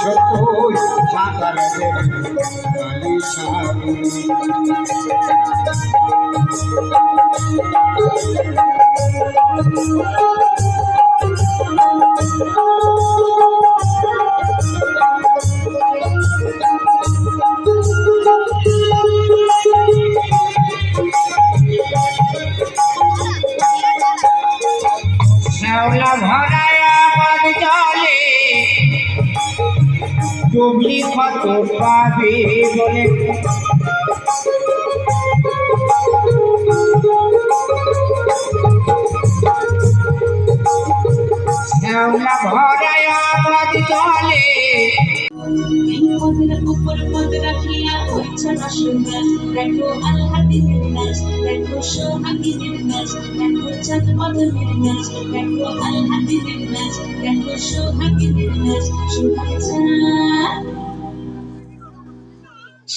তুই সাঁতার দেবে সারি। কত পাবে বলে শ্যাওলা ভরায় আবাদ এই পদের উপর পদ রাখিয়া হইছে না সুন্দর দেখো আল্লাদিনের নাচ দেখো দেখো দেখো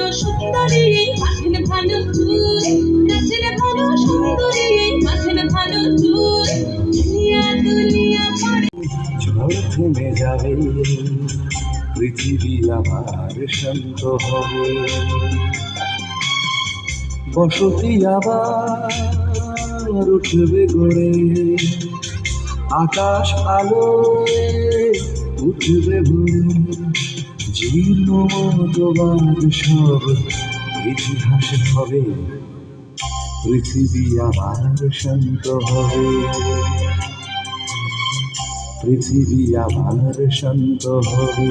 ভালো সুন্দরী মাথেন ভালো চুল নাচেন ভালো সুন্দরী মাথেন ভালো চুল দুনিয়া দুনিয়া ঝড় থেমে যাবে, পৃথিবী আবার শান্ত হবে। বসতি আবার উঠবে গড়ে। আকাশ আলো উঠবে ভরে। জীর্ণ মতবাদ সব ইতিহাস হবে। পৃথিবী আবার শান্ত হবে। পৃথিবী আবার শান্ত হবে।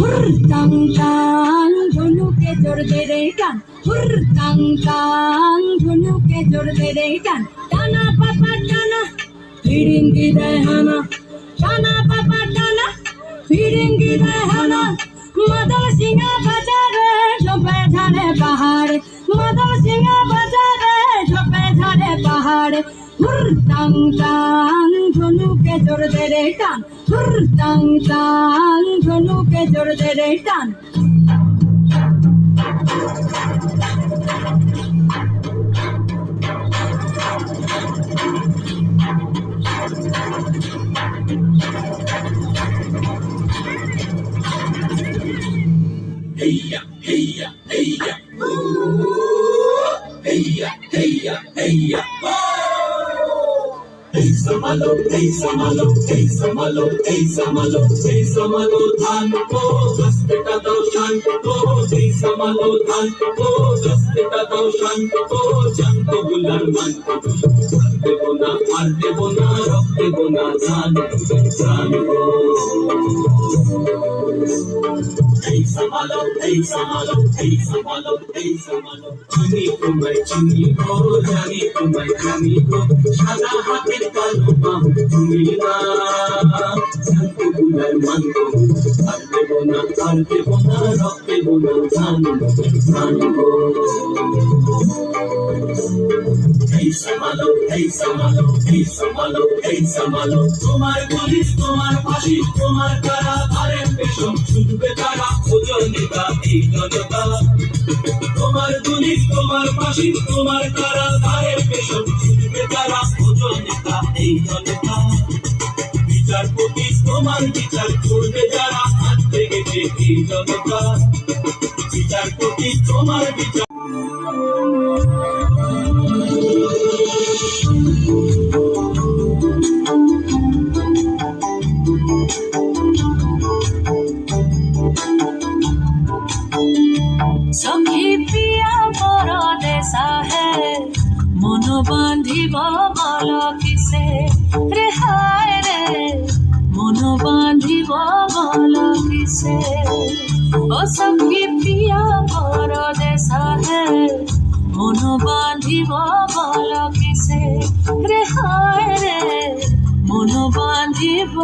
হুর টাং টাং ধনুকে জোর দে রে টান। হুর টাং টাং ধনুকে জোর দে রে টান। টানা পাপা টানা, ফিরিঙ্গি দেয় হানা। টানা পাপা টানা, ফিরিঙ্গি দেয় হানা। মাদল সিংহা বাজারে ঝোপে ঝাড়ে পাহাড়ে। মাদল সিংহা বাজারে ঝোপে ঝাড়ে পাহাড়ে। হুর টাং টাং ধনুকে জোর Por tanta alma, no que yo te dejan. সামালো এই সামালো এই সামালো এই সামালো এই সামালো ধান কো দস্তেটা দাও শান্ত কো এই সামালো ধান কো দস্তেটা দাও শান্ত কো জান্তগুলার মান দেব না আর দেব না রক দেব না জান জান এই সামালো এই সামালো এই সামালো এই সামালো চিনি তোমায় চিনি গো জানি তোমায় জানি গো সাদা হাতের কালো বাহু তুমি না শান্তগুলার মান আর দেব না আর দেব না রক দেব না জান জান সামালো, এই সামালো এই সামালো এই সামালো। তোমার পুলিশ তোমার ফাঁসি তোমার কারা? ধারে পেশম শুনবে তারা, ওজন নেতা, এই জনতা। তোমার পুলিশ তোমার ফাঁসি তোমার কারা? ধারে পেশম শুনবে তারা, ওজন নেতা, এই জনতা। বিচারপতি, তোমার বিচার করবে যারা, হাত লেগেছে এই জনতা। বিচারপতি, তোমার বিচার সখী প্রিয়া পরদেশা হে মন বান্ধিব বল কিসে রেহাই রে মন বান্ধিব বল কিসে ও সখী প্রিয়া হে মন বান্ধিব বল কিসে রেহাই রে মন বান্ধিব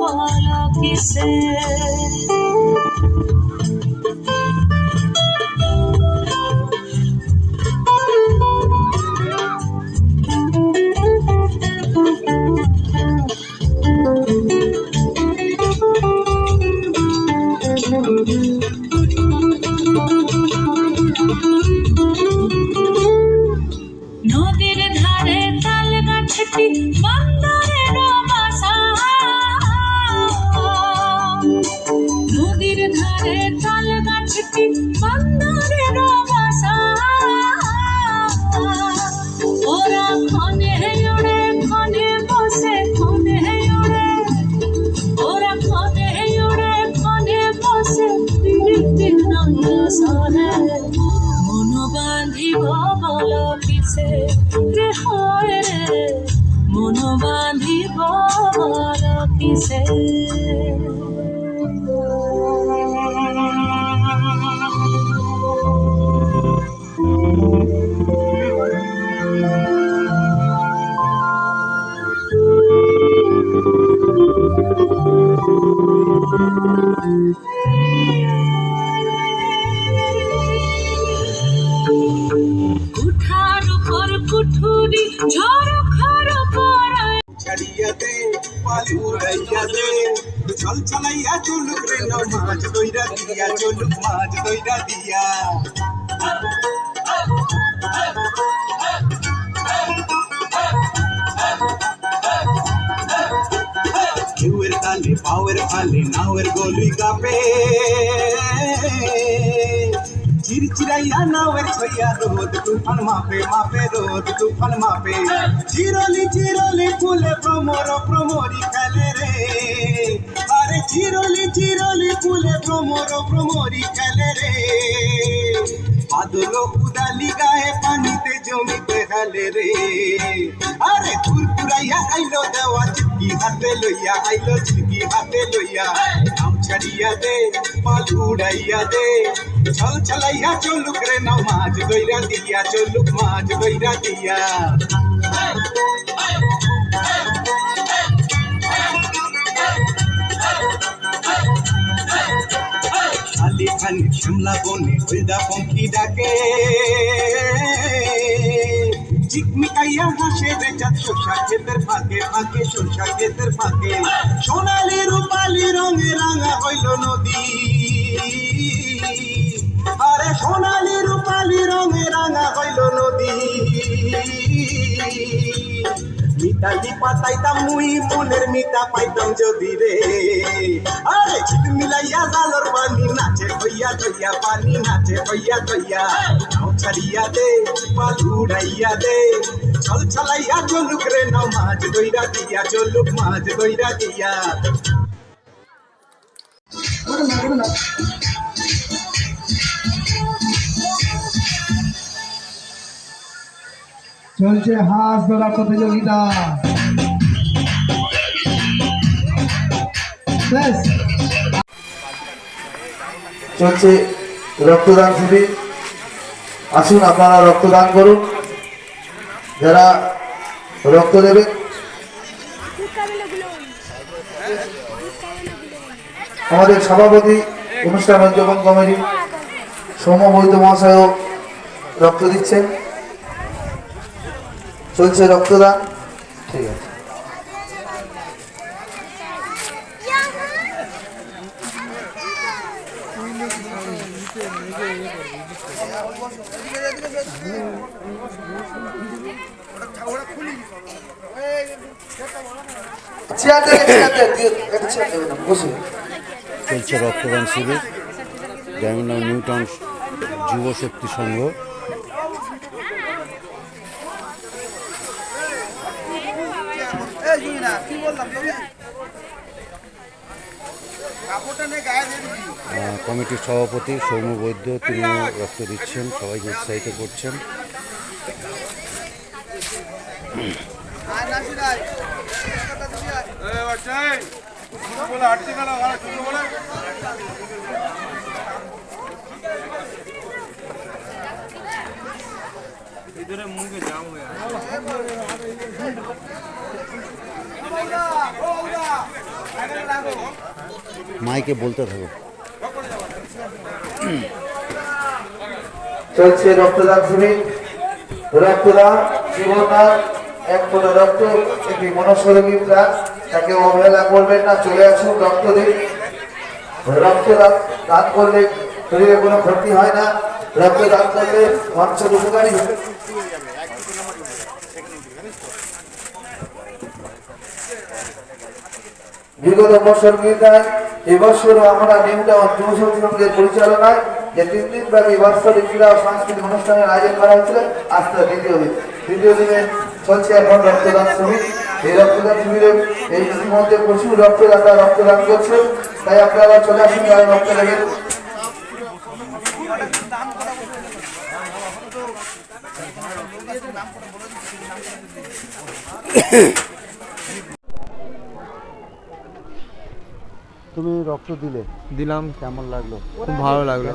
বল কিসে পাওয়ের ফালে, নাওয়ের গলি কাপে চিরচিরাইয়া নাওয়ের ছইয়া রোদ, তুফান মাপে মাপে রোদ, তুফান মাপে। চিরলি চিরলি ফুলে প্রমর প্রমরি খেলে রে। আরে চিরলি চিরলি ফুলে প্রমর প্রমরি খেলে রে। বাদল উদালি গায়ে পানিতে জমিতে হেলে রে। আরে ফুরফুরাইয়া আইলো দেওয়া চিটকি হাতে লইয়া আইলো চিটকি হাতে লইয়া নাম ছাড়িয়া দে পাল উড়াইয়া দে ছল ছলাইয়া চলুক রে নাও মাছ দইরা দিয়া চলুক মাছ দইরা দিয়া খালি খালি শিমলা বনে হইদা পঙ্খি ডাকে চিকমিকাইয়া হাসে রে চাঁদ শোষা ফাঁকে ফাঁকে শোষা ক্ষেতের ফাঁকে সোনালি রূপালি রঙে রাঙা হইল নদী আরে সোনালি রূপালি রঙে রাঙা হইল নদী। মিতালি পাতাইতাম মুই, মনের মিতা পাইতাম যদি রে। আরে ঝিল মিলাইয়া জালর পানি, নাচে হইয়া দইয়া পানি নাচে হইয়া দইয়া নাও ছাড়িয়া দে, পাল উড়াইয়া দে। ছল ছলাইয়া চলুক রে, নাও মাছ দইরা দিয়া, চলুক মাছ দইরা দিয়া। চলছে হাঁস ধরা প্রতিযোগিতা। চলছে রক্তদান শিবির। আসুন আপনারা রক্তদান করুন। যারা রক্ত দেবে আমাদের সভাপতি অনুষ্ঠান উদযাপন কমিটি সৌম্য বৈদ্য মহাশয়ও রক্ত দিচ্ছেন। চলছে রক্তদান। ঠিক আছে। চলছে রক্তদান শিবির গ্রামীণ নিউটাউন যুব শক্তি সংঘ। কমিটির সভাপতি সৌম্য বৈদ্য তিনি রক্ত দিচ্ছেন সবাইকে উৎসাহিত করছেন। মাইকে বলতে থাকো। চলছে রক্তদান শিবির। রক্তদান জীবনদান এক ফোটা রক্ত একটি মনস্বরোগী প্রাণ। তাকে অবহেলা করবেন না, চলে আসুন রক্ত দিন রক্তদান দান করলে শরীরে কোনো ক্ষতি হয় না। রক্তদান করলে মানুষের উপকারী বিগত বছর বিদায় এবছরও আমরা নিউটাউন যুব শক্তি পরিচালনায় যে তিন দিন ব্যাপী বাৎসরিক ক্রীড়া ও সাংস্কৃতিক অনুষ্ঠানের আয়োজন করা হয়েছিল আজ তার দ্বিতীয় দিন দ্বিতীয় দিনে চলছে এখন রক্তদান শিবির এই রক্তদান শিবিরে এই ইতিমধ্যে প্রচুর রক্তদাতা রক্তদান করছে তাই আপনারা চলে আসুন যারা রক্ত দেবেন তুমি রক্ত দিলে দিলাম। কেমন লাগল? খুব ভালো লাগল।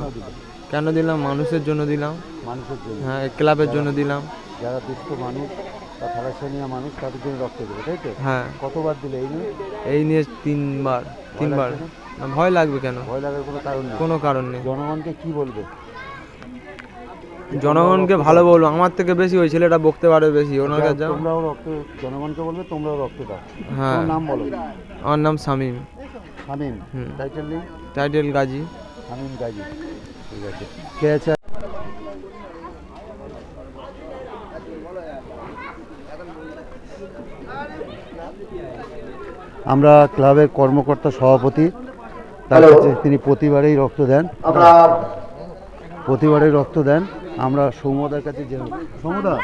কেন দিলাম? মানুষের জন্য দিলাম। মানুষের জন্য। হ্যাঁ ক্লাবের জন্য দিলাম। যারা দুস্থ মানুষ বা থ্যালাসেমিয়া মানুষ তাদের জন্য রক্ত দেবে তাই তো? হ্যাঁ। কতবার দিলে এই নিয়ে? এই নিয়ে তিনবার তিনবার। না? ভয় লাগবে কেন? ভয় লাগার কোনো কারণ নেই। কোনো কারণ নেই। জনগণকে কি বলবে? জনগণকে ভালো বলব। আমার থেকে বেশি ওই ছেলেটা বকতে পারে বেশি। ওনার কাছে যাও তোমরাও রক্ত জনগণকে বলবে তোমরাও রক্ত দাও। হ্যাঁ। নাম বলো। আমার নাম শামীম। শামীম। টাইটেল নেই? টাইটেল গাজী। শামীম গাজী। ঠিক আছে। কে আছে? আমরা ক্লাবের কর্মকর্তা সভাপতি তার কাছে তিনি প্রতিবারেই রক্ত দেন। আমরা প্রতিবারেই রক্ত দেন। আমরা সৌমদার কাছে যে সৌমদা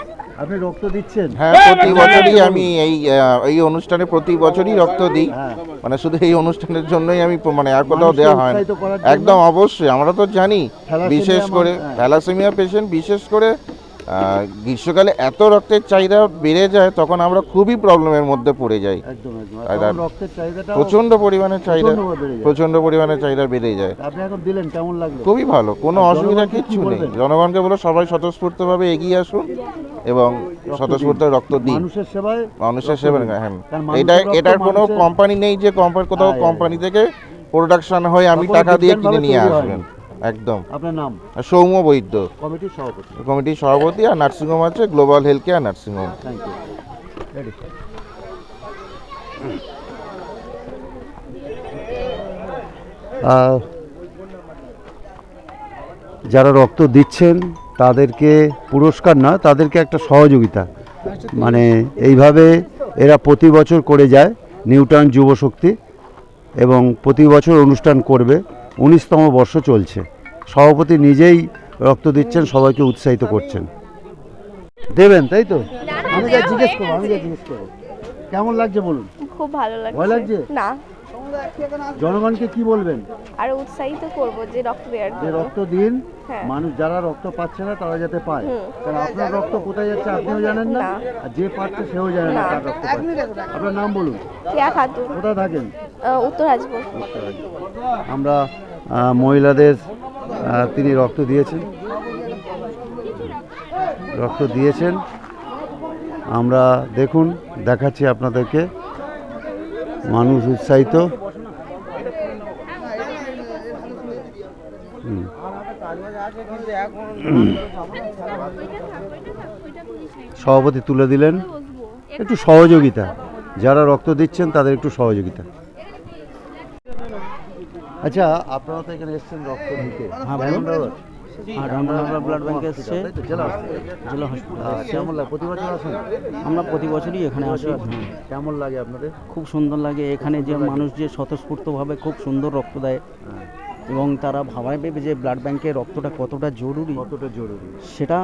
আপনি রক্ত দিচ্ছেন? হ্যাঁ প্রতি বছরই আমি এই এই অনুষ্ঠানে প্রতি বছরই রক্ত দিই। হ্যাঁ মানে শুধু এই অনুষ্ঠানের জন্যই আমি মানে আর কোথাও দেওয়া হয় না। একদম অবশ্যই আমরা তো জানি বিশেষ করে হ্যাঁ। থ্যালাসেমিয়া পেশেন্ট বিশেষ করে গ্রীষ্মকালে এত রক্তের চাহিদা বেড়ে যায় তখন আমরা খুবই প্রবলেমের মধ্যে পড়ে যাই। প্রচণ্ড পরিমাণে চাহিদা প্রচণ্ড পরিমাণে চাহিদা বেড়ে যায়। আপনি এখন দিলেন কেমন লাগল? খুবই ভালো কোনো অসুবিধা কিচ্ছু নেই। জনগণকে বলো সবাই স্বতঃস্ফূর্তভাবে এগিয়ে আসুন এবং স্বতঃস্ফূর্ত রক্ত দিন। মানুষের সেবায় মানুষের রক্ত সেবা হ্যাঁ। এটা এটার কোনো কোম্পানি নেই যে কোম্পানি কোথাও কোম্পানি থেকে প্রোডাকশন হয়ে আমি টাকা দিয়ে কিনে নিয়ে আসবেন। একদম। আপনার নাম? আর সৌম্য বৈদ্য। কমিটির সভাপতি। কমিটির সভাপতি আর নার্সিংহোম আছে global health care nursing home. Thank you ready যারা রক্ত দিচ্ছেন তাদেরকে পুরস্কার না তাদেরকে একটা সহযোগিতা। মানে এইভাবে এরা প্রতি বছর করে যায় নিউটাউন যুবশক্তি এবং প্রতি বছর অনুষ্ঠান করবে। উনিশতম বর্ষ চলছে। সভাপতি নিজেই রক্ত দিচ্ছেন সবাইকে উৎসাহিত করছেন। দেবেন তাই তো? আমি যা জিজ্ঞেস করব আমি যা জিজ্ঞেস করব। কেমন লাগছে বলুন? খুব ভালো লাগছে। ভয় লাগছে? না। জনগণকে কি বলবেন? আর উৎসাহিত করব যে রক্ত দেওয়ার যে জন্য। রক্ত দিন হ্যাঁ। মানুষ যারা রক্ত পাচ্ছে না তারা যাতে পায়। কারণ আপনার রক্ত কোথায় যাচ্ছে আপনিও জানেন না। আর যে পাচ্ছে সেও জানে না। তার রক্ত আপনার নাম বলুন। কেয়া খাতুন। কোথায় থাকেন? উত্তর হাজপুর আমরা মহিলাদের তিনি রক্ত দিয়েছেন। রক্ত দিয়েছেন। আমরা দেখুন দেখাচ্ছি আপনাদেরকে। মানুষ উৎসাহিত। সভাপতি তুলে দিলেন। একটু সহযোগিতা। যারা রক্ত দিচ্ছেন তাদের একটু সহযোগিতা। আচ্ছা আপনারা তো এখানে এসেছেন রক্ত দিতে। রামনগর ব্লাড ব্যাংকে এসছে। জেলা জেলা হসপিটাল। এসছে কেমন লাগে প্রতি বছর আসেন? আমরা প্রতি বছরই এখানে আসি। কেমন লাগে আপনাদের? খুব সুন্দর লাগে। এখানে যে মানুষ যে স্বতঃস্ফূর্তভাবে খুব সুন্দর রক্ত দেয় হ্যাঁ, এবং তারা ভাবায় ভেবে যে ব্লাড ব্যাংকে রক্তটা কতটা জরুরি কতটা জরুরি? সেটা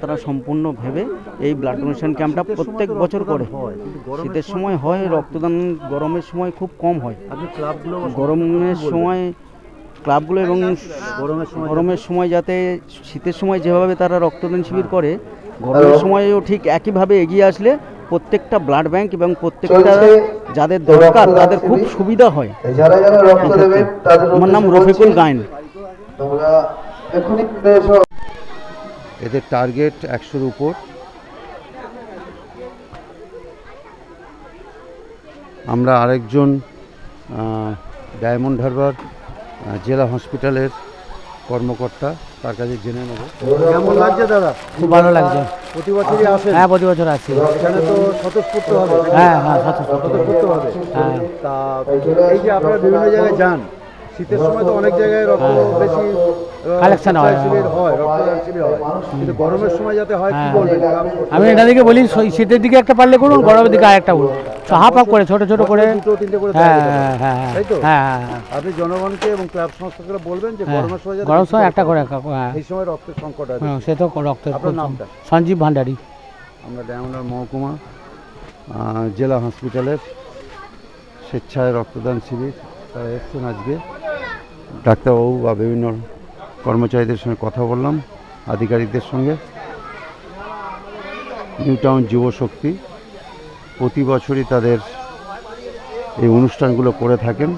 তারা সম্পূর্ণ ভেবে এই ব্লাড ডোনেশন ক্যাম্পটা প্রত্যেক বছর করে। শীতের সময় হয় রক্তদান গরমের সময় খুব কম হয়। গরমের সময় ক্লাবগুলো এবং গরমের সময় যাতে শীতের সময় যেভাবে তারা রক্তদান শিবির করে গরমের সময়ও ঠিক একইভাবে এগিয়ে আসলে প্রত্যেকটা ব্লাড ব্যাংক এবং প্রত্যেকটা যাদের দরকার তাদের খুব সুবিধা হয়। যারা যারা রক্ত দেবেন তাদের আমার নাম রফিকুল গায়েন। এদের টার্গেট একশোর উপর। আমরা আরেকজন ডায়মন্ড হারবার জেলা হসপিটালের কর্মকর্তা তার কাছে জেনে নেব। কেমন লাগছে দাদা? খুব ভালো লাগছে। প্রতি বছরই আসেন? হ্যাঁ প্রতি বছর আছি এখানে তো স্বতঃস্ফূর্ত হবে। হ্যাঁ হ্যাঁ স্বতঃস্ফূর্ত হবে। হ্যাঁ। তা এই যে আপনারা বিভিন্ন জায়গায় যান শীতের সময় তো অনেক জায়গায় রক্ত বেশি আহ, Collection হয়, হয়। রক্তদান শিবির হয়। কিন্তু গরমের সময় যাতে হয় কি হ্যাঁ। বলবেন? আমি এটা দিকে বলি শীতের দিকে একটা পারলে করুন গরমের দিকে আরেকটা করুন হাফ হাফ করে ছোট ছোট করে। দুটো তিনটে করে হ্যাঁ হ্যাঁ হ্যাঁ তাই তো? হ্যাঁ হ্যাঁ হ্যাঁ। আপনি জনগণকে এবং ক্লাব সংস্থাকে বলবেন যে। গরমের সময় যাতে গরম সময় একটা করে এই সময় রক্তের সংকট আছে। সে তো রক্তের আপনার নামটা? সঞ্জীব ভান্ডারী। আমরা ডায়মন্ডার মহকুমা জেলা হসপিটালের স্বেচ্ছায় রক্তদান শিবির তারা এসছেন আজকে। ডাক্তারবাবু বা বিভিন্ন কর্মচারীদের সঙ্গে কথা বললাম আধিকারিকদের সঙ্গে। নিউ টাউন যুব শক্তি। প্রতি বছরই তাদের এই অনুষ্ঠানগুলো করে থাকেন।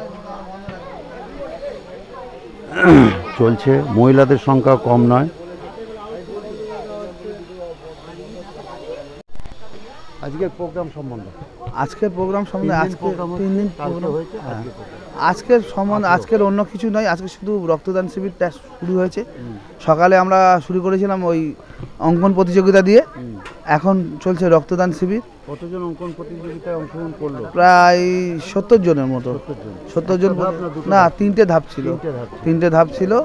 চলছে। মহিলাদের সংখ্যা কম নয়। আজকের প্রোগ্রাম সম্বন্ধে। আজকের প্রোগ্রাম সম্বন্ধে আজকে তিন দিন প্রোগ্রাম হয়েছে, হ্যাঁ। আজকের সম্বন্ধে আজকের অন্য কিছু নয় আজকে শুধু রক্তদান শিবিরটা শুরু হয়েছে। সকালে আমরা শুরু করেছিলাম ওই অঙ্কন প্রতিযোগিতা দিয়ে। এখন চলছে রক্তদান শিবির। কতজন অঙ্কন প্রতিযোগিতায় অংশগ্রহণ করল? প্রায় সত্তর জনের মতো। সত্তর জন। না? তিনটে ধাপ ছিল। তিনটে ধাপ ছিল।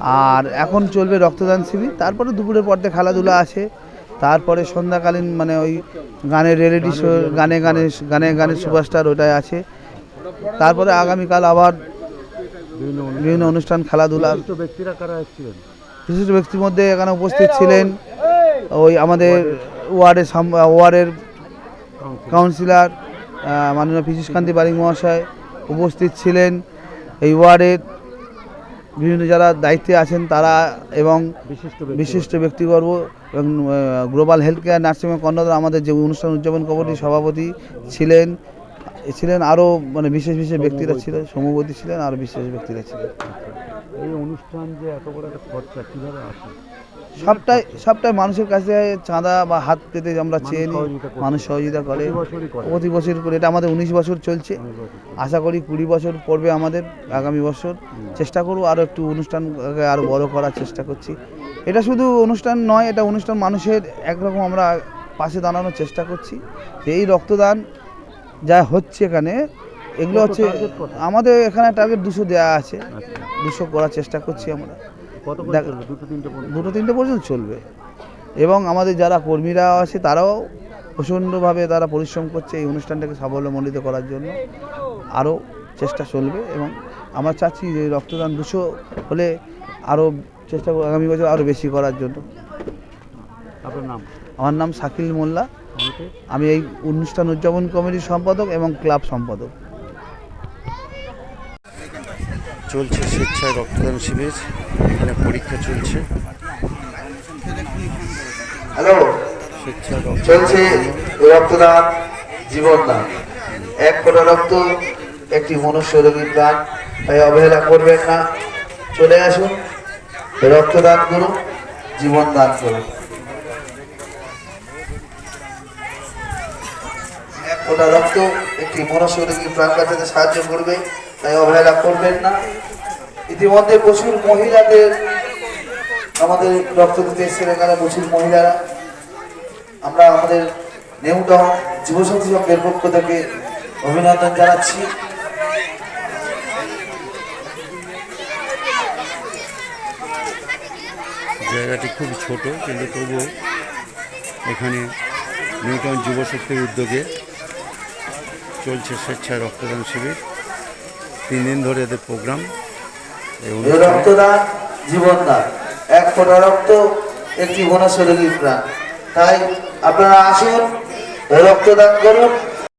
আর এখন চলবে রক্তদান শিবির। তারপরে দুপুরের পর্দে খেলাধুলা আছে। তারপরে সন্ধ্যাকালীন মানে ওই গানের রিয়েলিটি শো গানে গানে গানে গানে সুপারস্টার ওটাই আছে। তারপরে আগামীকাল আবার বিভিন্ন অনুষ্ঠান। খেলাধুলা বিশিষ্ট ব্যক্তিরা কারা এসেছিলেন বিশিষ্ট ব্যক্তির মধ্যে এখানে উপস্থিত ছিলেন ওই আমাদের ওয়ার্ডের ওয়ার্ডের কাউন্সিলর মাননীয় পীযুষ কান্তি বারিক মহাশয় উপস্থিত ছিলেন এই ওয়ার্ডের বিভিন্ন যারা দায়িত্বে আছেন তারা এবং। বিশিষ্ট ব্যক্তিবর্গ এবং গ্লোবাল হেলথ কেয়ার নার্সিংহোম কর্ণধার আমাদের যে অনুষ্ঠান উদযাপন কমিটির সভাপতি ছিলেন ছিলেন আরও মানে বিশেষ বিশেষ ব্যক্তিরা ছিলেন। সমবতী ছিলেন আরও বিশেষ ব্যক্তিরা ছিলেন। এই অনুষ্ঠান যে এত বড় একটা খরচা কীভাবে আসে? সবটাই সবটাই মানুষের কাছে চাঁদা বা হাত পেতে আমরা চেয়ে নিই মানুষ সহযোগিতা করে। প্রতি বছরই করে। প্রতি বছর করে। এটা আমাদের উনিশ বছর চলছে। আশা করি কুড়ি বছর পড়বে আমাদের আগামী বছর। চেষ্টা করব আরও একটু অনুষ্ঠানকে আরও বড় করার চেষ্টা করছি। এটা শুধু অনুষ্ঠান নয় এটা অনুষ্ঠান মানুষের একরকম আমরা পাশে দাঁড়ানোর চেষ্টা করছি। এই রক্তদান যা হচ্ছে এখানে এগুলো হচ্ছে আমাদের এখানে টার্গেট দুশো দেওয়া আছে। আচ্ছা। দুশো করার চেষ্টা করছি আমরা। দুটো তিনটে পর্যন্ত? চলবে। এবং আমাদের যারা কর্মীরা আছে তারাও প্রচণ্ডভাবে তারা পরিশ্রম করছে এই অনুষ্ঠানটাকে সাফল্যমণ্ডিত করার জন্য। আরও চেষ্টা চলবে এবং আমরা চাচ্ছি যে রক্তদান দুশো হলে আরও চেষ্টা আগামী বছর আরও বেশি করার জন্য। আপনার নাম? আমার নাম শাকিল মোল্লা। আমি এই অনুষ্ঠান উদযাপন কমিটির সম্পাদক এবং ক্লাব সম্পাদক। চলছে স্বেচ্ছায় রক্তদান শিবির। এখানে পরীক্ষা চলছে। হ্যালো। চলছে রক্তদান জীবনদান এক ফোঁটা রক্ত একটি মনুষ্য রোগীর দান তাই অবহেলা করবেন না। চলে আসুন রক্তদান করুন জীবন দান করুন। ফোঁটা রক্ত একটি মনুষ্য রোগীর প্রাণ বাঁচাতে সাহায্য করবে। তাই অবহেলা করবেন না। ইতিমধ্যে প্রচুর মহিলাদের আমাদের রক্ত দিতে এসেছেন এখানে প্রচুর মহিলারা। আমরা আমাদের নিউ টাউন যুবশক্তি সংঘের পক্ষ থেকে অভিনন্দন জানাচ্ছি। জায়গাটি খুব ছোট, কিন্তু তবুও এখানে নিউটাউন যুবশক্তির উদ্যোগে চলছে স্বেচ্ছায় রক্তদান শিবির। তিন দিন ধরে এদের প্রোগ্রাম। রক্তদান জীবনদান এক ফোটা রক্ত, একটি বনশরীর প্রাণ। তাই আপনারা আসুন, রক্তদান করুন।